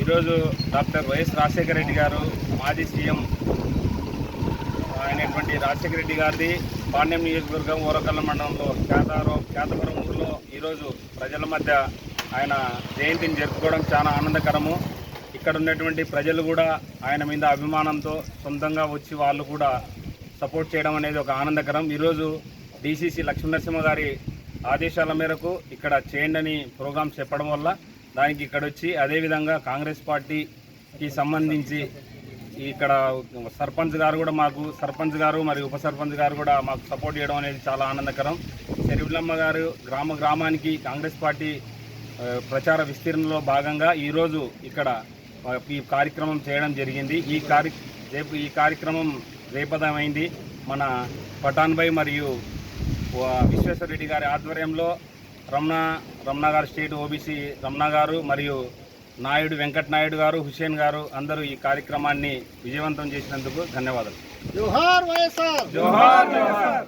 ఈరోజు doctor YS Rajasekhara Reddy గారు మాజీ సీఎం అయినటువంటి రాజశేఖర రెడ్డి గారిది పాండ్యం నియోజకవర్గం ఊరకల్ల మండలంలో ఖ్యాతారో ఖ్యాతపురం ఊరిలో ఈరోజు ప్రజల మధ్య ఆయన జయంతిని జరుపుకోవడం చాలా ఆనందకరము. ఇక్కడ ఉన్నటువంటి ప్రజలు కూడా ఆయన మీద అభిమానంతో సొంతంగా వచ్చి వాళ్ళు కూడా సపోర్ట్ చేయడం అనేది ఒక ఆనందకరం. ఈరోజు డీసీసీ లక్ష్మీనరసింహ గారి ఆదేశాల మేరకు ఇక్కడ చేయండి అని ప్రోగ్రాం చెప్పడం వల్ల దానికి ఇక్కడ వచ్చి అదేవిధంగా కాంగ్రెస్ పార్టీకి సంబంధించి ఇక్కడ సర్పంచ్ గారు కూడా మాకు సర్పంచ్ గారు మరియు ఉప సర్పంచ్ గారు కూడా మాకు సపోర్ట్ చేయడం అనేది చాలా ఆనందకరం. చెరువులమ్మ గారు గ్రామ గ్రామానికి కాంగ్రెస్ పార్టీ ప్రచార విస్తీర్ణలో భాగంగా ఈరోజు ఇక్కడ ఈ కార్యక్రమం చేయడం జరిగింది. ఈ కార్య రేపు ఈ కార్యక్రమం రేపదమైంది. మన పఠాన్భాయ్ మరియు విశ్వేశ్వరరెడ్డి గారి ఆధ్వర్యంలో రమణ రమణ గారు స్టేట్ ఓబీసీ రమణ గారు మరియు నాయుడు వెంకట్ నాయుడు గారు హుసేన్ గారు అందరూ ఈ కార్యక్రమాన్ని విజయవంతం చేసినందుకు ధన్యవాదాలు. జోహార్ వైఎస్ఆర్. జోహార్ జోహార్.